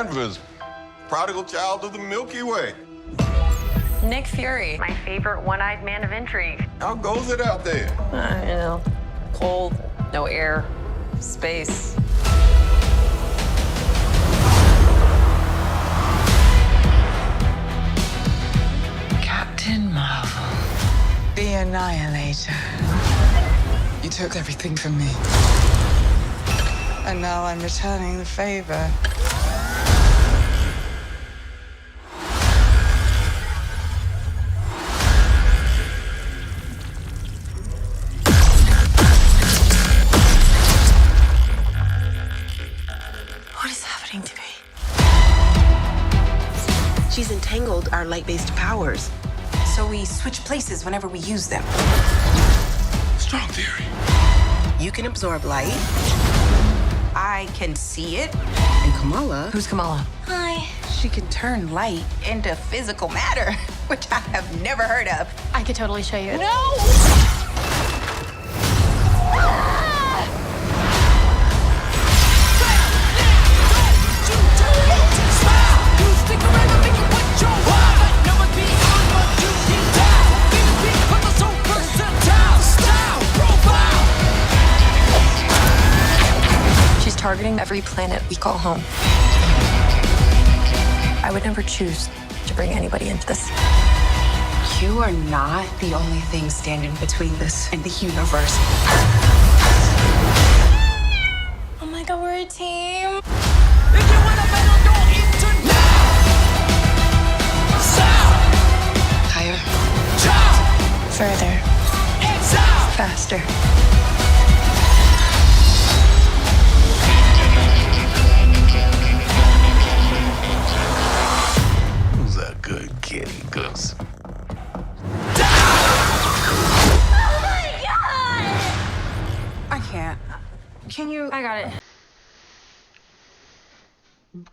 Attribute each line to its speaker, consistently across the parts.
Speaker 1: Carol Danvers, prodigal child of the Milky Way.
Speaker 2: Nick Fury.
Speaker 3: My favorite one-eyed man of intrigue.
Speaker 1: How goes it out there?
Speaker 2: Uh, you know, cold, no air, space.
Speaker 4: Captain Marvel. The Annihilator. You took everything from me. And now I'm returning the favor.
Speaker 5: Our light based powers.
Speaker 6: So we switch places whenever we use them.
Speaker 1: Strong theory.
Speaker 5: You can absorb light,
Speaker 6: I can see it.
Speaker 5: and Kamala,
Speaker 2: Who's Kamala?
Speaker 6: Hi. She can turn light into physical matter, which I have never heard of.
Speaker 7: I could totally show you.
Speaker 2: She's targeting every planet we call home. I would never choose to bring anybody into this.
Speaker 6: You are not the only thing standing between this and the universe.
Speaker 7: Oh my god, we're a team.
Speaker 4: Higher.
Speaker 7: Further.
Speaker 2: Faster.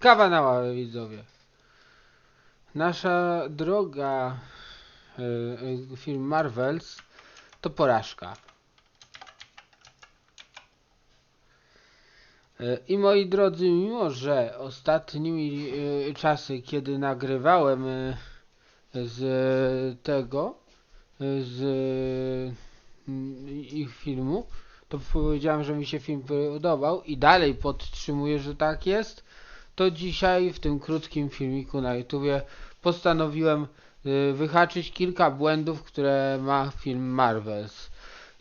Speaker 8: Kawa na ławę, widzowie. Nasza droga y, y, film Marvels to porażka. Y, I moi drodzy, mimo że ostatnimi czasy, kiedy nagrywałem z tego, z y, ich filmu, to powiedziałem, że mi się film podobał i dalej podtrzymuję, że tak jest to dzisiaj w tym krótkim filmiku na YouTubie postanowiłem y, wyhaczyć kilka błędów, które ma film Marvels.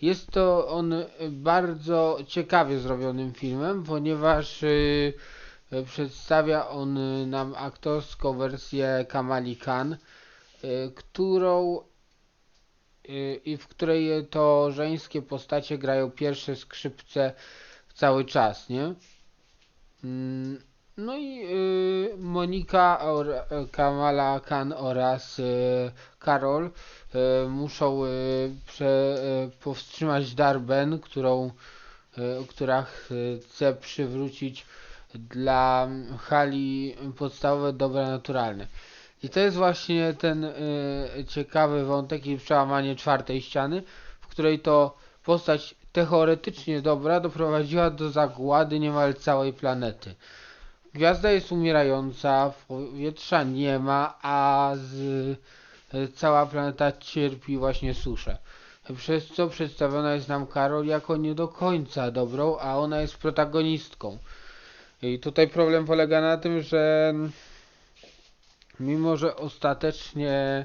Speaker 8: Jest to on bardzo ciekawie zrobionym filmem, ponieważ y, przedstawia on nam aktorską wersję Kamali Khan, y, którą i w której to żeńskie postacie grają pierwsze skrzypce cały czas, nie? No i y, Monika, or, Kamala Khan oraz y, Karol y, muszą y, prze, y, powstrzymać Darben, którą, y, która ch- chce przywrócić dla Hali podstawowe dobra naturalne. I to jest właśnie ten y, ciekawy wątek i przełamanie czwartej ściany, w której to postać teoretycznie dobra doprowadziła do zagłady niemal całej planety. Gwiazda jest umierająca, powietrza nie ma, a z, e, cała planeta cierpi właśnie suszę. Przez co przedstawiona jest nam Karol jako nie do końca dobrą, a ona jest protagonistką. I tutaj problem polega na tym, że mimo, że ostatecznie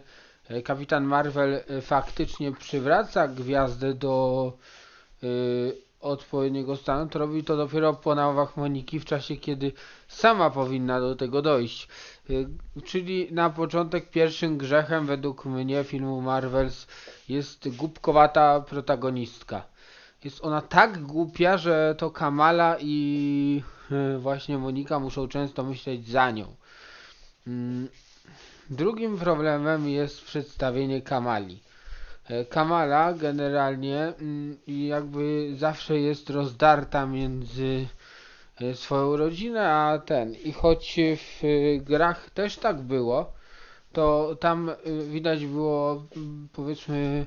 Speaker 8: e, Kapitan Marvel e, faktycznie przywraca gwiazdę do odpowiedniego stanu, to robi to dopiero po namowach Moniki w czasie, kiedy sama powinna do tego dojść. Y, Czyli na początek pierwszym grzechem według mnie filmu Marvels jest głupkowata protagonistka. Jest ona tak głupia, że to Kamala i y, właśnie Monika muszą często myśleć za nią. Mm, Drugim problemem jest przedstawienie Kamali. E, Kamala generalnie mm, jakby zawsze jest rozdarta między e, swoją rodzinę a ten. I choć w e, grach też tak było, to tam widać było mm, powiedzmy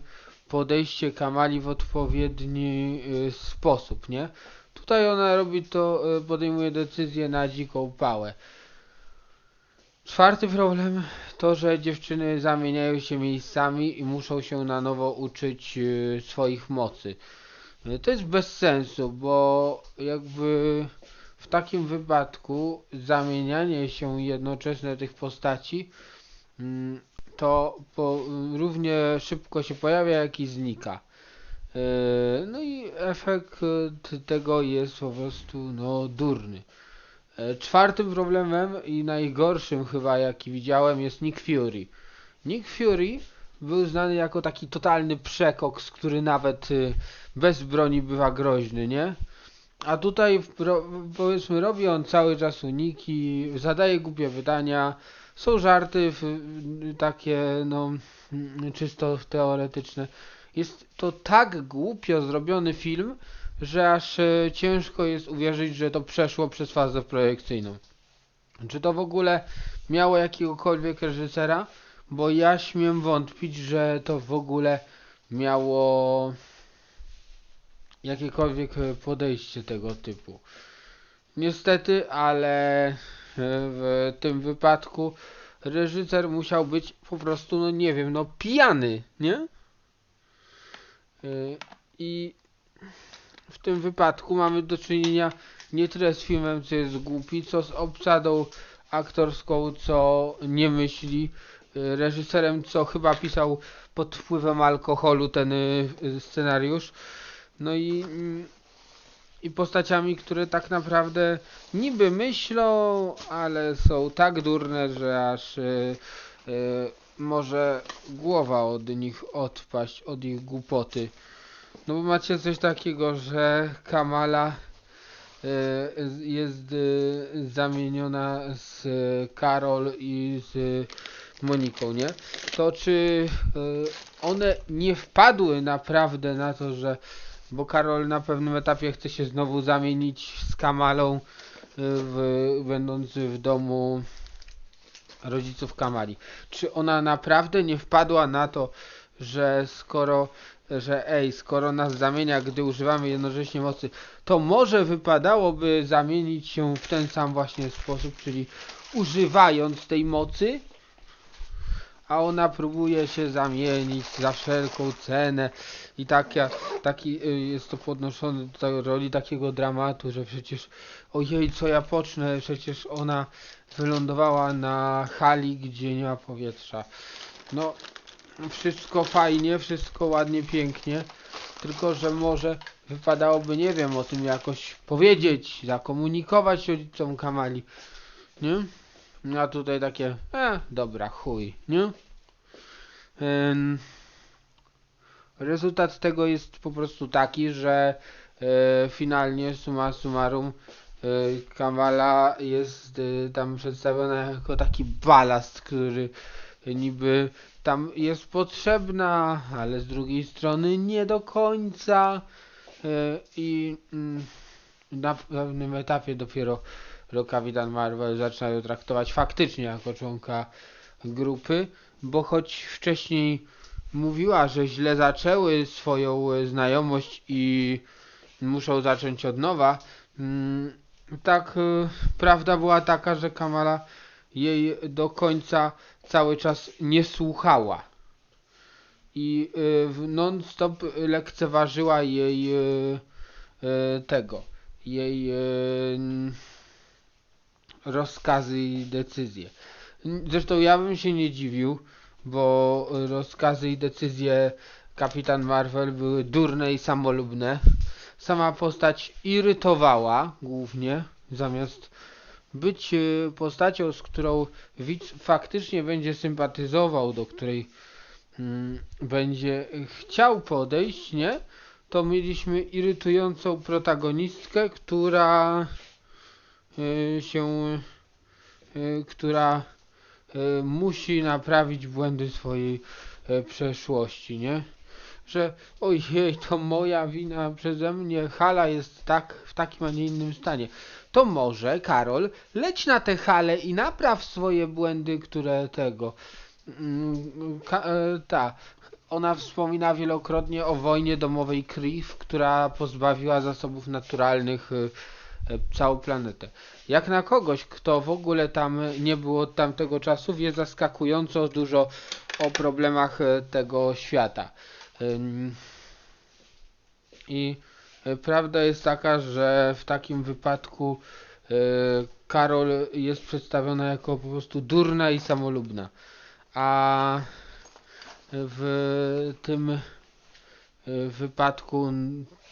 Speaker 8: podejście Kamali w odpowiedni sposób, nie? Tutaj ona robi to, podejmuje decyzję na dziką pałę. Czwarty problem to, że dziewczyny zamieniają się miejscami i muszą się na nowo uczyć y, swoich mocy. Y, To jest bez sensu, bo jakby w takim wypadku zamienianie się jednoczesne tych postaci mm, to po, równie szybko się pojawia, jak i znika. Yy, No i efekt y, tego jest po prostu no durny. E, Czwartym problemem i najgorszym chyba jaki widziałem jest Nick Fury. Nick Fury był znany jako taki totalny przekoks, który nawet y, bez broni bywa groźny, nie? A tutaj powiedzmy robi on cały czas uniki, zadaje głupie pytania, są żarty w- takie no mm, czysto teoretyczne. Jest to tak głupio zrobiony film, że aż e, ciężko jest uwierzyć, że to przeszło przez fazę projekcyjną. Czy to w ogóle miało jakiegokolwiek reżysera? Bo ja śmiem wątpić, że to w ogóle miało jakiekolwiek e, podejście tego typu. Niestety, ale e, w tym wypadku reżyser musiał być po prostu, no nie wiem, no pijany, nie? I w tym wypadku mamy do czynienia nie tyle z filmem, co jest głupi, co z obsadą aktorską, co nie myśli, y, reżyserem, co chyba pisał pod wpływem alkoholu ten y, scenariusz. No i, mm, i postaciami, które tak naprawdę niby myślą, ale są tak durne, że aż y, może głowa od nich odpaść, od ich głupoty. No bo macie coś takiego, że Kamala y, jest y, zamieniona z y, Karol i z Moniką, nie? To czy one nie wpadły naprawdę na to, że bo Karol na pewnym etapie chce się znowu zamienić z Kamalą, w, będąc w domu rodziców Kamali. Czy ona naprawdę nie wpadła na to, że skoro że ej, skoro nas zamienia, gdy używamy jednocześnie mocy, to może wypadałoby zamienić się w ten sam właśnie sposób, czyli używając tej mocy, a ona próbuje się zamienić za wszelką cenę i taka, taki y, jest to podnoszone do roli takiego dramatu, że przecież ojej, co ja pocznę, przecież ona wylądowała na hali, gdzie nie ma powietrza. No, wszystko fajnie, wszystko ładnie, pięknie, tylko że może wypadałoby, nie wiem, o tym jakoś powiedzieć, zakomunikować rodzicom Kamali, nie? No a tutaj takie, e, dobra, chuj, nie? Ym, rezultat tego jest po prostu taki, że e, finalnie summa summarum e, Kamala jest e, tam przedstawiona jako taki balast, który niby tam jest potrzebna, ale z drugiej strony nie do końca. E, i mm, na pewnym etapie dopiero Kapitan Marvel zaczynają traktować faktycznie jako członka grupy, bo choć wcześniej mówiła, że źle zaczęły swoją znajomość i muszą zacząć od nowa, mm, tak e, prawda była taka, że Kamala jej do końca cały czas nie słuchała i y, non-stop lekceważyła jej y, y, tego, jej rozkazy i decyzje. Zresztą ja bym się nie dziwił, bo rozkazy i decyzje Kapitan Marvel były durne i samolubne. Sama postać irytowała głównie, zamiast być y, postacią, z którą widz faktycznie będzie sympatyzował, do której mm, będzie chciał podejść, nie? To mieliśmy irytującą protagonistkę, która y, się, y, która musi naprawić błędy swojej przeszłości, nie? Że ojej, to moja wina przeze mnie, Hala jest tak, w takim, a nie innym stanie to może, Karol, leć na tę halę i napraw swoje błędy, które tego. mm, Ka, e, ta. ona wspomina wielokrotnie o wojnie domowej Kriv, która pozbawiła zasobów naturalnych y, y, całą planetę. Jak na kogoś, kto w ogóle tam nie był od tamtego czasu, wie zaskakująco dużo o problemach tego świata. I prawda jest taka, że w takim wypadku y, Karol jest przedstawiona jako po prostu durna i samolubna. A w tym y, wypadku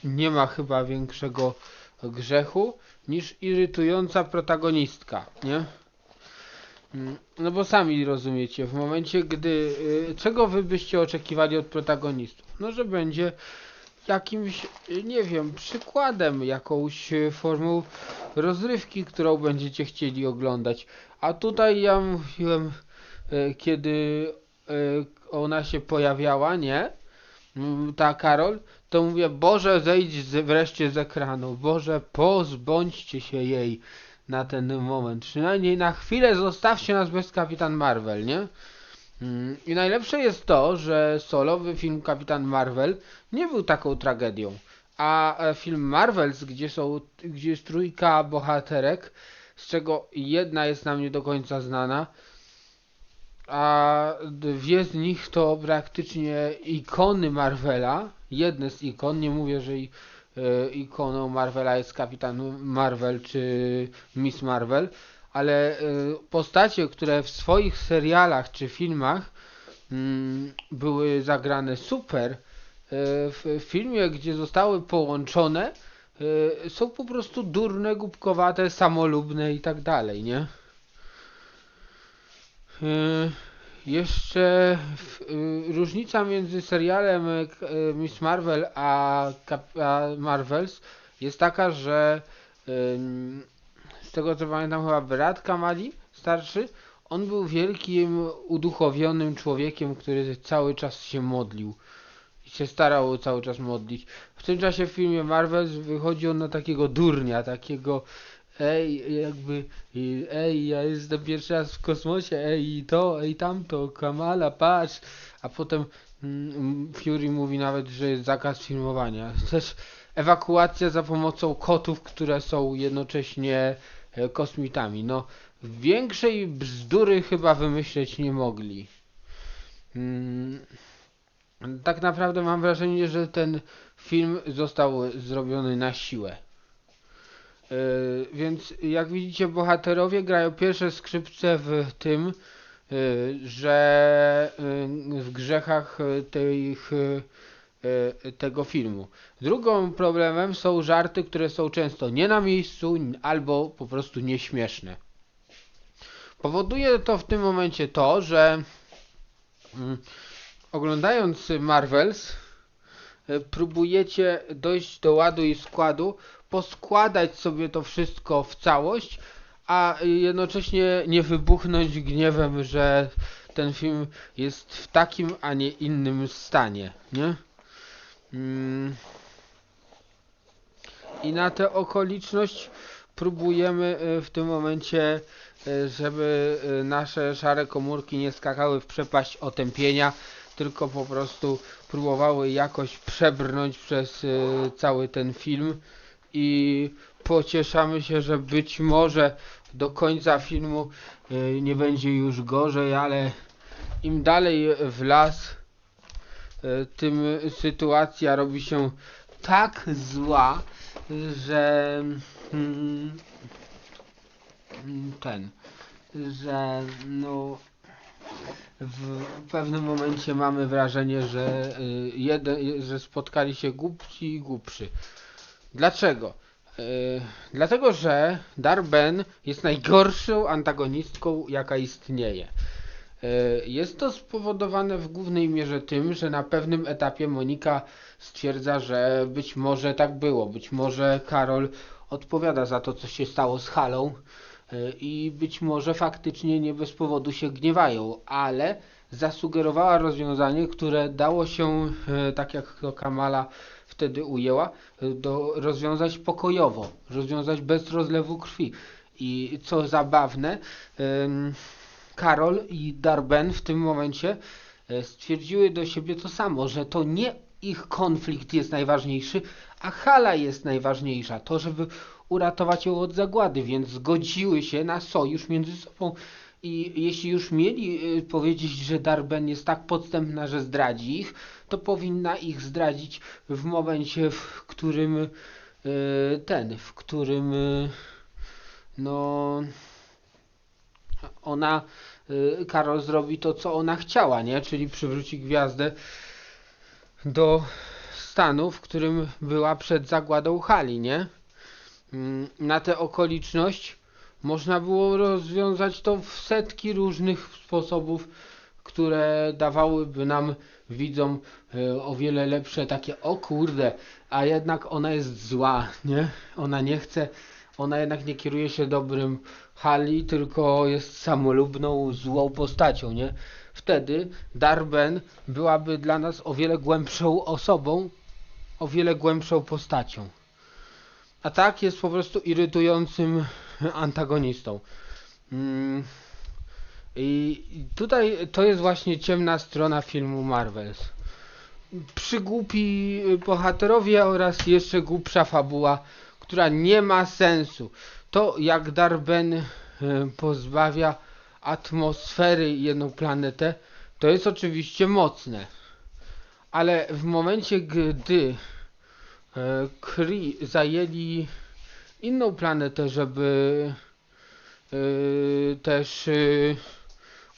Speaker 8: nie ma chyba większego grzechu niż irytująca protagonistka, nie? Mm, No bo sami rozumiecie, w momencie gdy... y, Czego wy byście oczekiwali od protagonistów? No, że będzie jakimś, nie wiem, przykładem, jakąś y, formą rozrywki, którą będziecie chcieli oglądać. A tutaj ja mówiłem, y, kiedy y, ona się pojawiała, nie? Mm, Ta Karol, to mówię, Boże, zejdź wreszcie z ekranu. Boże, pozbądźcie się jej na ten moment. Przynajmniej na chwilę zostawcie nas bez Kapitan Marvel, nie? Mm, I najlepsze jest to, że solowy film Kapitan Marvel nie był taką tragedią. A e, film Marvels, gdzie są, gdzie jest trójka bohaterek, z czego jedna jest nam nie do końca znana, a dwie z nich to praktycznie ikony Marvela. Jedne z ikon, nie mówię, że i, e, ikoną Marvela jest Kapitan Marvel czy Miss Marvel, ale e, postacie, które w swoich serialach czy filmach mm, były zagrane super, e, w filmie, gdzie zostały połączone, e, są po prostu durne, głupkowate, samolubne i tak dalej, nie? Jeszcze y, różnica między serialem y, y, Miss Marvel a, Marvels jest taka, że z tego co pamiętam chyba brat Kamali starszy, on był wielkim uduchowionym człowiekiem, który cały czas się modlił i się starał cały czas modlić. W tym czasie w filmie Marvels wychodzi on na takiego durnia, takiego ej, jakby ej, ja jestem pierwszy raz w kosmosie, ej, to, ej, tamto, Kamala, patrz, a potem mm, Fury mówi nawet, że jest zakaz filmowania. Też ewakuacja za pomocą kotów, które są jednocześnie kosmitami. No, większej bzdury chyba wymyśleć nie mogli. Mm, tak naprawdę mam wrażenie, że ten film został zrobiony na siłę. Yy, więc jak widzicie bohaterowie grają pierwsze skrzypce w tym, yy, że w grzechach tych, tego filmu. Drugą problemem są żarty, które są często nie na miejscu albo po prostu nieśmieszne. Powoduje to w tym momencie to, że mm, oglądając Marvels yy, próbujecie dojść do ładu i składu, poskładać sobie to wszystko w całość, a jednocześnie nie wybuchnąć gniewem, że ten film jest w takim, a nie innym stanie, nie? Mm. I na tę okoliczność próbujemy y, w tym momencie, y, żeby y, nasze szare komórki nie skakały w przepaść otępienia, tylko po prostu próbowały jakoś przebrnąć przez cały ten film i pocieszamy się, że być może do końca filmu nie będzie już gorzej, ale im dalej w las, tym sytuacja robi się tak zła, że mm, ten, że no w pewnym momencie mamy wrażenie, że y, jeden, że spotkali się głupci i głupszy. Dlaczego? Yy, dlatego, że Darben jest najgorszą antagonistką, jaka istnieje. Yy, jest to spowodowane w głównej mierze tym, że na pewnym etapie Monika stwierdza, że być może tak było, być może Karol odpowiada za to, co się stało z Halą yy, i być może faktycznie nie bez powodu się gniewają, ale zasugerowała rozwiązanie, które dało się, yy, tak jak to Kamala wtedy ujęła, do, rozwiązać pokojowo, rozwiązać bez rozlewu krwi. I co zabawne, Karol i Darben w tym momencie e, stwierdziły do siebie to samo, że to nie ich konflikt jest najważniejszy, a Hala jest najważniejsza. To, żeby uratować ją od zagłady, więc zgodziły się na sojusz między sobą. I jeśli już mieli y, powiedzieć, że Darben jest tak podstępna, że zdradzi ich, to powinna ich zdradzić w momencie, w którym y, ten, w którym no ona, y, Karol zrobi to, co ona chciała, nie? Czyli przywróci gwiazdę do stanu, w którym była przed zagładą hali, nie? Mm, Na tę okoliczność można było rozwiązać to w setki różnych sposobów, które dawałyby nam widzom e, o wiele lepsze takie o kurde, a jednak ona jest zła, nie? Ona nie chce, ona jednak nie kieruje się dobrym Hali, tylko jest samolubną, złą postacią, nie? Wtedy Darben byłaby dla nas o wiele głębszą osobą, o wiele głębszą postacią. A tak jest po prostu irytującym antagonistą. Mm. I tutaj to jest właśnie ciemna strona filmu Marvels. Przygłupi bohaterowie oraz jeszcze głupsza fabuła, która nie ma sensu. To jak Darben e, pozbawia atmosfery jedną planetę, to jest oczywiście mocne. Ale w momencie, gdy e, Kree zajęli inną planetę, żeby e, też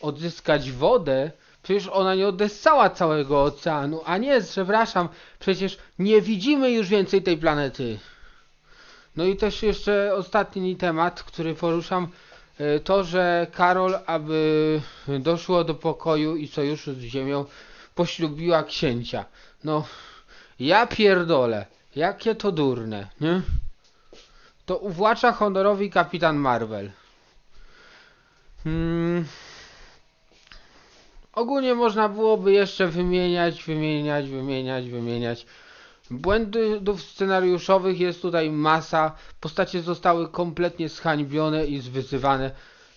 Speaker 8: odzyskać wodę, przecież ona nie odessała całego oceanu, a nie, przepraszam, przecież nie widzimy już więcej tej planety. No i też jeszcze ostatni temat, który poruszam, e, to, że Karol, aby doszło do pokoju i sojuszu z Ziemią, poślubiła księcia. No, ja pierdolę, jakie to durne, nie? To uwłacza honorowi kapitan Marvel. Hmm. Ogólnie można byłoby jeszcze wymieniać, wymieniać, wymieniać, wymieniać. Błędów scenariuszowych jest tutaj masa. Postacie zostały kompletnie zhańbione i zwyzywane.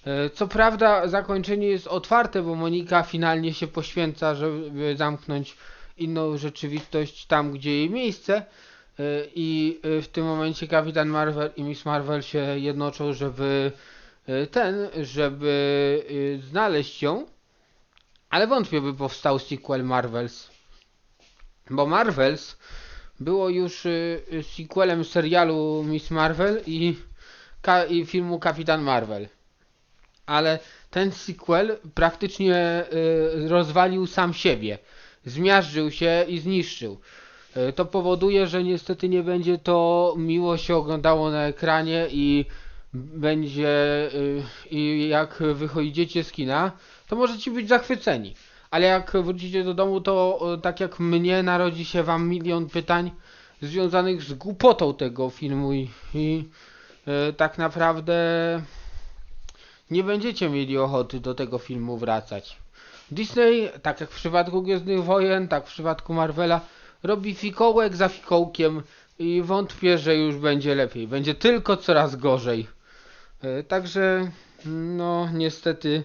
Speaker 8: E, Co prawda zakończenie jest otwarte, bo Monika finalnie się poświęca, żeby zamknąć inną rzeczywistość tam, gdzie jej miejsce. E, I e, w tym momencie Kapitan Marvel i Miss Marvel się jednoczą, żeby ten, żeby znaleźć ją. Ale wątpię, by powstał sequel Marvels. Bo Marvels było już y, y, sequelem serialu Miss Marvel i, i filmu Kapitan Marvel. Ale ten sequel praktycznie y, rozwalił sam siebie. Zmiażdżył się i zniszczył. To powoduje, że niestety nie będzie to miło się oglądało na ekranie i będzie i jak wychodzicie z kina, to możecie być zachwyceni. Ale jak wrócicie do domu, to y, tak jak mnie narodzi się wam milion pytań związanych z głupotą tego filmu i, i y, tak naprawdę nie będziecie mieli ochoty do tego filmu wracać. Disney, tak jak w przypadku Gwiezdnych Wojen, tak w przypadku Marvela, robi fikołek za fikołkiem i wątpię, że już będzie lepiej. Będzie tylko coraz gorzej. E, Także, no niestety,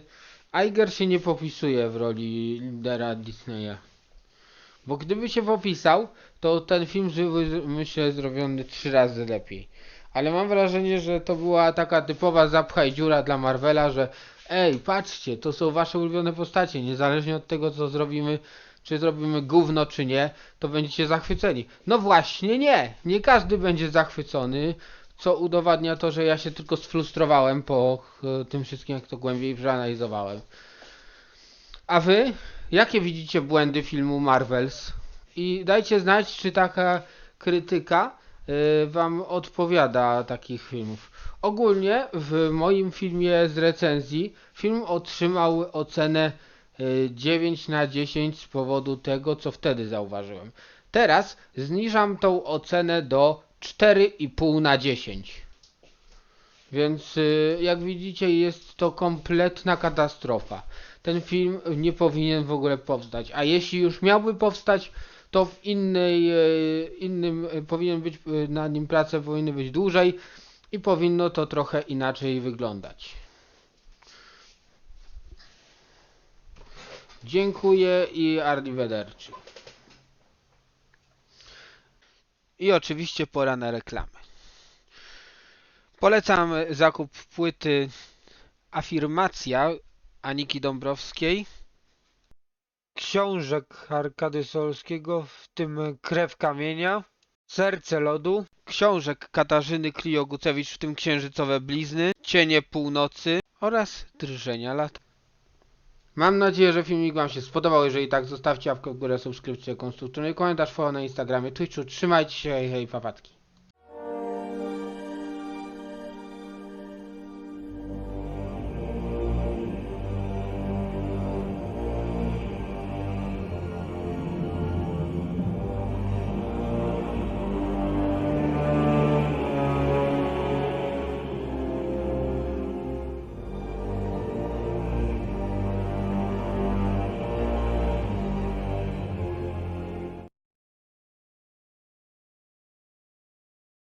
Speaker 8: Iger się nie popisuje w roli lidera Disneya. Bo gdyby się popisał, to ten film byłby, myślę, zrobiony trzy razy lepiej. Ale mam wrażenie, że to była taka typowa zapchaj dziura dla Marvela, że ej, patrzcie, to są wasze ulubione postacie, niezależnie od tego, co zrobimy, czy zrobimy gówno, czy nie, to będziecie zachwyceni. No właśnie nie, nie każdy będzie zachwycony, co udowadnia to, że ja się tylko sfrustrowałem po e, tym wszystkim, jak to głębiej przeanalizowałem. A wy, jakie widzicie błędy filmu Marvels? I dajcie znać, czy taka krytyka y, wam odpowiada takich filmów. Ogólnie w moim filmie z recenzji film otrzymał ocenę y, 9 na 10 z powodu tego, co wtedy zauważyłem. Teraz zniżam tą ocenę do 4,5 na 10. Więc y, jak widzicie jest to kompletna katastrofa. Ten film nie powinien w ogóle powstać. A jeśli już miałby powstać, to w innej, e, innym e, powinien być na nim prace powinny być dłużej i powinno to trochę inaczej wyglądać. Dziękuję i arrivederci. I oczywiście pora na reklamy. Polecam zakup płyty Afirmacja Aniki Dąbrowskiej, książek Arkady Solskiego, w tym Krew Kamienia, Serce Lodu, książek Katarzyny Kliogucewicz, w tym Księżycowe Blizny, Cienie Północy oraz Drżenia Lat. Mam nadzieję, że filmik Wam się spodobał. Jeżeli tak, zostawcie łapkę w górę, subskrypcję, konstruktywny komentarz, follow na Instagramie, Twitchu. Trzymajcie się, hej, hej, papatki.